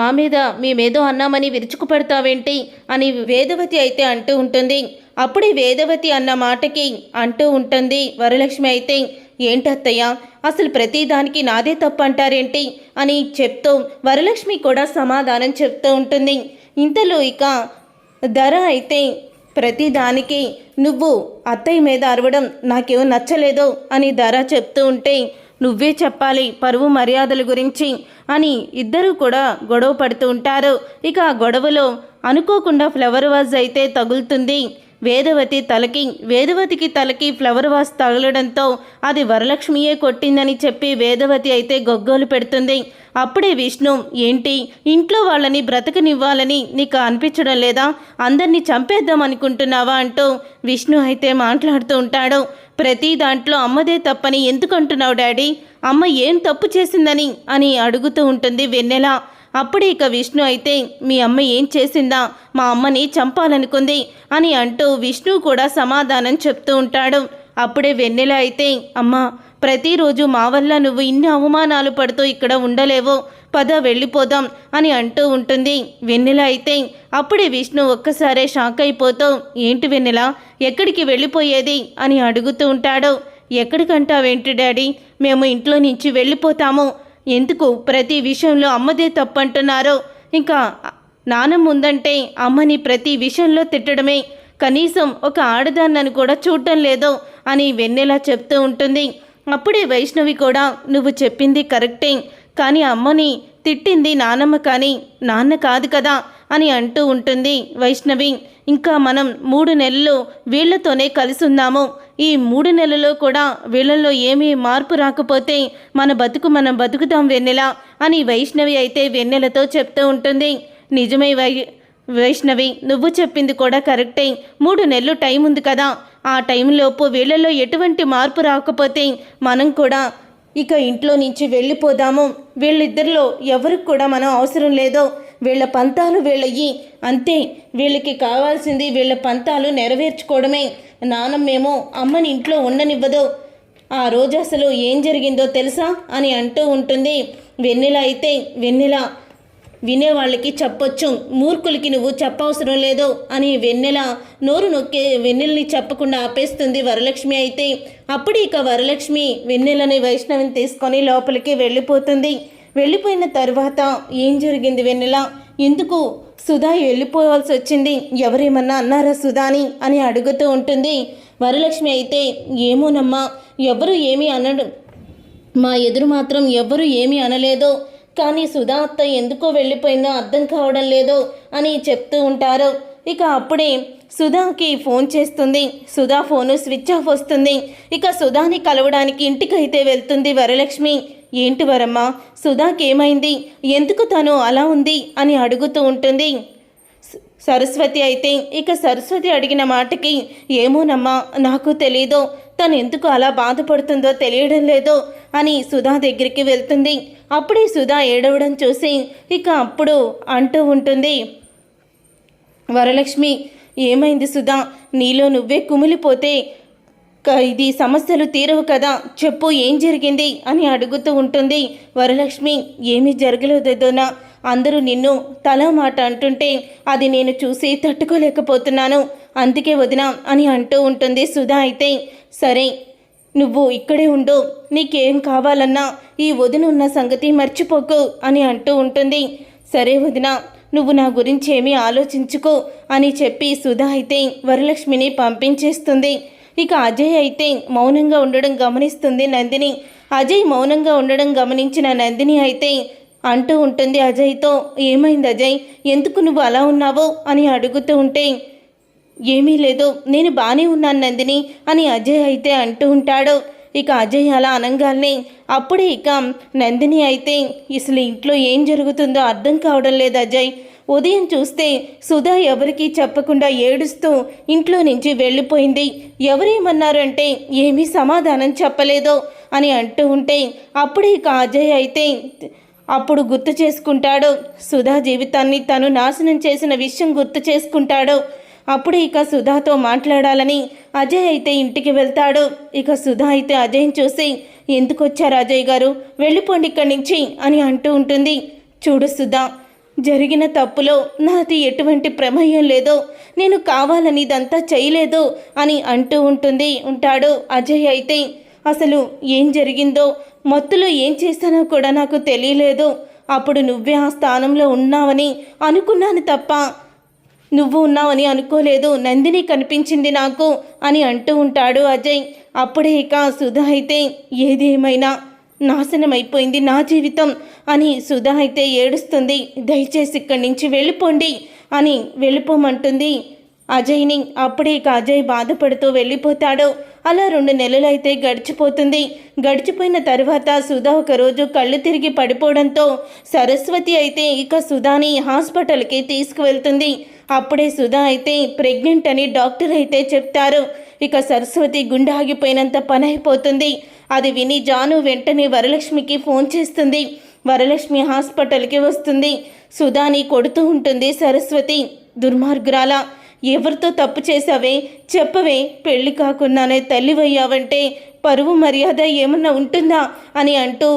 మా మీద మేమేదో అన్నామని విరుచుకుపడతావేంటి? అని వేదవతి అయితే అంటూ ఉంటుంది. అప్పుడే వేదవతి అన్న మాటకి అంటూ ఉంటుంది. వరలక్ష్మి అయితే ఏంటత్తయ్య అసలు ప్రతిదానికి నాదే తప్పు అంటారేంటి అని చెప్తూ వరలక్ష్మి కూడా సమాధానం చెప్తూ ఉంటుంది. ఇంతలో ఇక ధర అయితే ప్రతిదానికి నువ్వు అత్తయ్య మీద అరవడం నాకేమో నచ్చలేదు అని ధర చెప్తూ ఉంటే నువ్వే చెప్పాలి పరువు మర్యాదల గురించి అని ఇద్దరు కూడా గొడవ పడుతూ ఉంటారు. ఇక ఆ గొడవలో అనుకోకుండా ఫ్లవర్ వాజ్ అయితే తగులుతుంది. వేదవతి తలకి వేదవతికి తలకి ఫ్లవర్ వాస్ తగలడంతో అది వరలక్ష్మియే కొట్టిందని చెప్పి వేదవతి అయితే గొగ్గోలు పెడుతుంది. అప్పుడే విష్ణు ఏంటి? ఇంట్లో వాళ్ళని బ్రతకనివ్వాలని నీకు అనిపించడం లేదా? అందరినీ చంపేద్దాం అనుకుంటున్నావా? అంటూ విష్ణు అయితే మాట్లాడుతూ ఉంటాడు. ప్రతి దాంట్లో అమ్మదే తప్పని ఎందుకు అంటున్నావు డాడీ? అమ్మ ఏం తప్పు చేసిందని? అని అడుగుతూ ఉంటుంది వెన్నెల. అప్పుడే ఇక విష్ణు అయితే మీ అమ్మ ఏం చేసిందా? మా అమ్మని చంపాలనుకుంది అని అంటూ విష్ణు కూడా సమాధానం చెప్తూ ఉంటాడు. అప్పుడే వెన్నెల అయితే అమ్మ ప్రతిరోజు మా వల్ల నువ్వు ఇన్ని అవమానాలు పడుతూ ఇక్కడ ఉండలేవు. పద వెళ్ళిపోదాం అని అంటూ ఉంటుంది. వెన్నెల అయితే అప్పుడే విష్ణు ఒక్కసారే షాక్ అయిపోతూ ఏంటి వెన్నెల ఎక్కడికి వెళ్ళిపోయేది? అని అడుగుతూ ఉంటాడు. ఎక్కడికంటావేంటి డాడీ? మేము ఇంట్లో నుంచి వెళ్ళిపోతాము. ఎందుకు ప్రతి విషయంలో అమ్మదే తప్పంటున్నారో? ఇంకా నానమ్మ ఉందంటే అమ్మని ప్రతి విషయంలో తిట్టడమే. కనీసం ఒక ఆడదాన్నని కూడా చూడటం లేదో అని వెన్నెలా చెప్తూ ఉంటుంది. అప్పుడే వైష్ణవి కూడా నువ్వు చెప్పింది కరెక్టే. కానీ అమ్మని తిట్టింది నానమ్మ కానీ నాన్న కాదు కదా అని అంటూ ఉంటుంది వైష్ణవి. ఇంకా మనం మూడు నెలలు వీళ్ళతోనే కలిసి ఉన్నాము. ఈ మూడు నెలల్లో కూడా వీళ్ళల్లో ఏమీ మార్పు రాకపోతే మన బతుకు మనం బతుకుతాం వెన్నెల అని వైష్ణవి అయితే వెన్నెలతో చెప్తూ ఉంటుంది. నిజమే వై వైష్ణవి నువ్వు చెప్పింది కూడా కరెక్టే. మూడు నెలలు టైం ఉంది కదా. ఆ టైంలోపు వీళ్ళల్లో ఎటువంటి మార్పు రాకపోతే మనం కూడా ఇక ఇంట్లో నుంచి వెళ్ళిపోదాము. వీళ్ళిద్దరిలో ఎవరికి కూడా మనం అవసరం లేదో. వీళ్ళ పంతాలు వీళ్ళయ్యి. అంతే వీళ్ళకి కావాల్సింది వీళ్ళ పంతాలు నెరవేర్చుకోవడమే. నానమ్మేమో అమ్మని ఇంట్లో ఉండనివ్వదు. ఆ రోజు అసలు ఏం జరిగిందో తెలుసా? అని అంటూ ఉంటుంది. వెన్నెల అయితే వెన్నెల. వినేవాళ్ళకి చెప్పొచ్చు. మూర్ఖులకి నువ్వు చెప్పవసరం లేదు అని వెన్నెల నోరు నొక్కే వెన్నెలని చెప్పకుండా ఆపేస్తుంది వరలక్ష్మి అయితే. అప్పుడు ఇక వరలక్ష్మి వెన్నెలని వైష్ణవిని తీసుకొని లోపలికి వెళ్ళిపోతుంది. వెళ్ళిపోయిన తర్వాత ఏం జరిగింది వెన్నెల? ఎందుకు సుధా వెళ్ళిపోవాల్సి వచ్చింది? ఎవరేమన్నా అన్నారా సుధాని అని అడుగుతూ ఉంటుంది. వరలక్ష్మి అయితే ఏమోనమ్మా ఎవరు ఏమీ అనడు. మా ఎదురు మాత్రం ఎవరు ఏమీ అనలేదో. కానీ సుధా అత్త ఎందుకో వెళ్ళిపోయిందో అర్థం కావడం లేదో అని చెప్తూ ఉంటారు. ఇక అప్పుడే సుధాకి ఫోన్ చేస్తుంది. సుధా ఫోను స్విచ్ ఆఫ్ వస్తుంది. ఇక సుధాని కలవడానికి ఇంటికైతే వెళ్తుంది వరలక్ష్మి. ఏంటి వరమ్మ? సుధాకి ఏమైంది? ఎందుకు తను అలా ఉంది అని అడుగుతూ ఉంటుంది. సరస్వతి అయితే ఇక సరస్వతి అడిగిన మాటకి ఏమోనమ్మా నాకు తెలీదు. తను ఎందుకు అలా బాధపడుతుందో తెలియడం లేదో అని సుధా దగ్గరికి వెళ్తుంది. అప్పుడే సుధా ఏడవడం చూసి ఇక అప్పుడు అంటూ ఉంటుంది. వరలక్ష్మి ఏమైంది సుధా? నీలో నువ్వే కుమిలిపోతే ఇది సమస్యలు తీరవు కదా చెప్పు ఏం జరిగింది అని అడుగుతూ ఉంటుంది వరలక్ష్మి. ఏమీ జరగలేదేదోనా అందరూ నిన్ను తల మాట అంటుంటే అది నేను చూసి తట్టుకోలేకపోతున్నాను. అందుకే వదినా అని అంటూ ఉంటుంది సుధా అయితే. సరే నువ్వు ఇక్కడే ఉండు నీకేం కావాలన్నా ఈ వదిన ఉన్న సంగతి మర్చిపోకు అని అంటూ ఉంటుంది. సరే వదిన నువ్వు నా గురించి ఏమీ ఆలోచించుకో అని చెప్పి సుధా అయితే వరలక్ష్మిని పంపించేస్తుంది. ఇక అజయ్ అయితే మౌనంగా ఉండడం గమనిస్తుంది నందిని. అజయ్ మౌనంగా ఉండడం గమనించిన నందిని అయితే అంటూ ఉంటుంది అజయ్తో ఏమైంది అజయ్? ఎందుకు నువ్వు అలా ఉన్నావో? అని అడుగుతూ ఉంటే ఏమీ లేదు నేను బాగానే ఉన్నాను నందిని అని అజయ్ అయితే అంటూ ఉంటాడు. ఇక అజయ్ అలా అనంగానే అప్పుడే ఇక నందిని అయితే అసలు ఇంట్లో ఏం జరుగుతుందో అర్థం కావడం లేదు అజయ్. ఉదయం చూస్తే సుధా ఎవరికీ చెప్పకుండా ఏడుస్తూ ఇంట్లో నుంచి వెళ్ళిపోయింది. ఎవరేమన్నారంటే ఏమీ సమాధానం చెప్పలేదో అని అంటూ ఉంటే అప్పుడే ఇక అజయ్ అయితే అప్పుడు గుర్తు చేసుకుంటాడు. సుధా జీవితాన్ని తను నాశనం చేసిన విషయం గుర్తు చేసుకుంటాడు. అప్పుడు ఇక సుధాతో మాట్లాడాలని అజయ్ అయితే ఇంటికి వెళ్తాడు. ఇక సుధా అయితే అజయ్ని చూసి ఎందుకు వచ్చారు అజయ్ గారు? వెళ్ళిపోండి ఇక్కడి నుంచి అని అంటూ ఉంటుంది. చూడు సుధా జరిగిన తప్పులో నాది ఎటువంటి ప్రమేయం లేదో. నేను కావాలని ఇదంతా చేయలేదు అని అంటూ ఉంటుంది ఉంటాడు అజయ్ అయితే. అసలు ఏం జరిగిందో మత్తులో ఏం చేశానో కూడా నాకు తెలియలేదు. అప్పుడు నువ్వే ఆ స్థానంలో ఉన్నావని అనుకున్నాను తప్ప నువ్వు ఉన్నావని అనుకోలేదు నందిని కనిపించింది నాకు అని అంటూ ఉంటాడు అజయ్. అప్పుడే ఇక సుధా అయితే ఏదేమైనా నాశనం అయిపోయింది నా జీవితం అని సుధా అయితే ఏడుస్తుంది. దయచేసి ఇక్కడి నుంచి వెళ్ళిపోండి అని వెళ్ళిపోమంటుంది. అజయ్ని అప్పుడే ఇక అజయ్ బాధపడుతూ వెళ్ళిపోతాడు. అలా రెండు నెలలైతే గడిచిపోతుంది. గడిచిపోయిన తర్వాత సుధా ఒకరోజు కళ్ళు తిరిగి పడిపోవడంతో సరస్వతి అయితే ఇక సుధాని హాస్పిటల్కి తీసుకువెళ్తుంది. అప్పుడే సుధా అయితే ప్రెగ్నెంట్ అని డాక్టర్ అయితే చెప్తారు. ఇక సరస్వతి గుండె ఆగిపోయినంత పని అయిపోతుంది. అది విని జాను వెంటనే వరలక్ష్మికి ఫోన్ చేస్తుంది. వరలక్ష్మి హాస్పిటల్కి వస్తుంది. సుధాని కొడుతూ ఉంటుంది సరస్వతి దుర్మార్గురాల. ఎవరితో తప్పు చేశావే? చెప్పవే. పెళ్ళి కాకుండానే తల్లివయ్యావంటే పరువు మర్యాద ఏమన్నా ఉంటుందా? అని అంటూ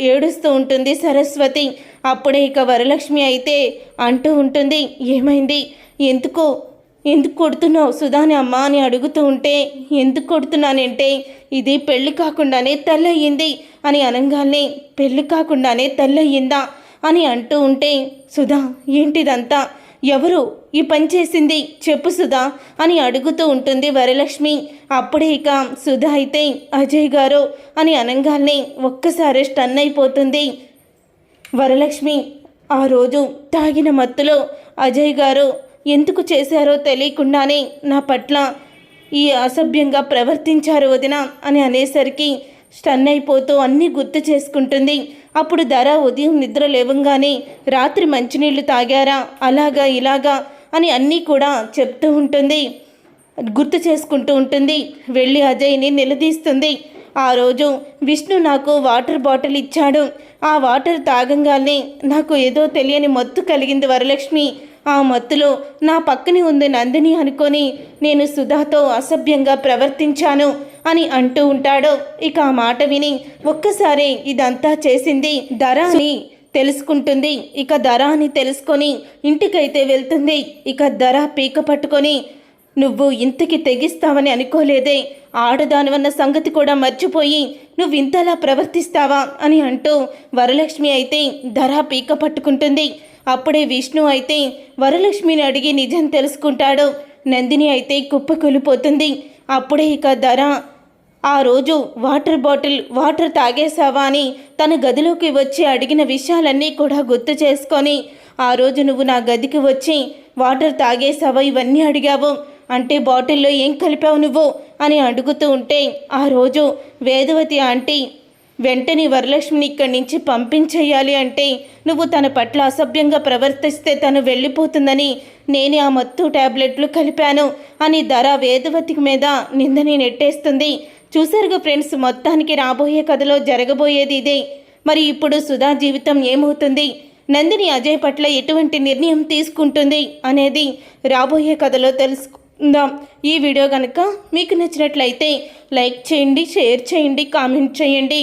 ఏడుస్తూ ఉంటుంది సరస్వతి. అప్పుడే ఇక వరలక్ష్మి అయితే అంటూ ఉంటుంది ఏమైంది? ఎందుకు? ఎందుకు కొడుతున్నావు సుధాని అమ్మ? అని అడుగుతూ ఉంటే ఎందుకు కొడుతున్నానంటే ఇది పెళ్ళి కాకుండానే తల్లయ్యింది అని అనగానే పెళ్ళి కాకుండానే తల్లయ్యిందా? అని అంటూ ఉంటే సుధా ఏంటిదంతా? ఎవరు? ఈ పని చేసింది. చెప్పు సుధా అని అడుగుతూ ఉంటుంది వరలక్ష్మి. అప్పుడే ఇక సుధా అయితే అజయ్ గారు అని అనగానే ఒక్కసారి స్టన్ అయిపోతుంది. వరలక్ష్మి ఆ రోజు తాగిన మత్తులో అజయ్ గారు ఎందుకు చేశారో తెలియకుండానే నా పట్ల ఈ అసభ్యంగా ప్రవర్తించారు వదిన అని అనేసరికి స్టన్ అయిపోతూ అన్నీ గుర్తు చేసుకుంటుంది. అప్పుడు ధర ఉదయం నిద్ర లేవంగానే రాత్రి మంచినీళ్ళు తాగారా? అలాగా ఇలాగా అని అన్నీ కూడా చెప్తూ ఉంటుంది. గుర్తు చేసుకుంటూ ఉంటుంది. వెళ్ళి అజయ్ని నిలదీస్తుంది. ఆ రోజు విష్ణు నాకు వాటర్ బాటిల్ ఇచ్చాడు. ఆ వాటర్ తాగంగానే నాకు ఏదో తెలియని మత్తు కలిగింది వరలక్ష్మి. ఆ మత్తులో నా పక్కనే ఉంది నందిని అనుకొని నేను సుధాతో అసభ్యంగా ప్రవర్తించాను. అని అంటూ ఉంటాడు. ఇక ఆ మాట విని ఒక్కసారి ఇదంతా చేసింది ధర అని తెలుసుకుంటుంది. ఇక ధర అని తెలుసుకొని ఇంటికైతే వెళ్తుంది. ఇక ధర పీక పట్టుకొని నువ్వు ఇంతకి తెగిస్తావని అనుకోలేదే. ఆడదానివన్న సంగతి కూడా మర్చిపోయి నువ్వు ఇంతలా ప్రవర్తిస్తావా? అని అంటూ వరలక్ష్మి అయితే ధర పీక పట్టుకుంటుంది. అప్పుడే విష్ణు అయితే వరలక్ష్మిని అడిగి నిజం తెలుసుకుంటాడు. నందిని అయితే కుప్పకూలిపోతుంది. అప్పుడే ఇక ధర ఆ రోజు వాటర్ బాటిల్ వాటర్ తాగేశావా అని తన గదిలోకి వచ్చి అడిగిన విషయాలన్నీ కూడా గుర్తు చేసుకొని ఆ రోజు నువ్వు నా గదికి వచ్చి వాటర్ తాగేశావా? ఇవన్నీ అడిగావు. అంటే బాటిల్లో ఏం కలిపావు నువ్వు? అని అడుగుతూ ఉంటే ఆ రోజు వేదవతి ఆంటీ వెంటనే వరలక్ష్మిని ఇక్కడి నుంచి పంపించేయాలి అంటే నువ్వు తన పట్ల అసభ్యంగా ప్రవర్తిస్తే తను వెళ్ళిపోతుందని నేనే ఆ మత్తు టాబ్లెట్లు కలిపాను అని ధర వేదవతి మీద నిందని నెట్టేస్తుంది. చూసారుగా ఫ్రెండ్స్ మొత్తానికి రాబోయే కథలో జరగబోయేది ఇదే. మరి ఇప్పుడు సుధా జీవితం ఏమవుతుంది? నందిని అజయ్ పట్ల ఎటువంటి నిర్ణయం తీసుకుంటుంది అనేది రాబోయే కథలో తెలుసుకుందాం. ఈ వీడియో కనుక మీకు నచ్చినట్లయితే లైక్ చేయండి షేర్ చేయండి కామెంట్ చేయండి.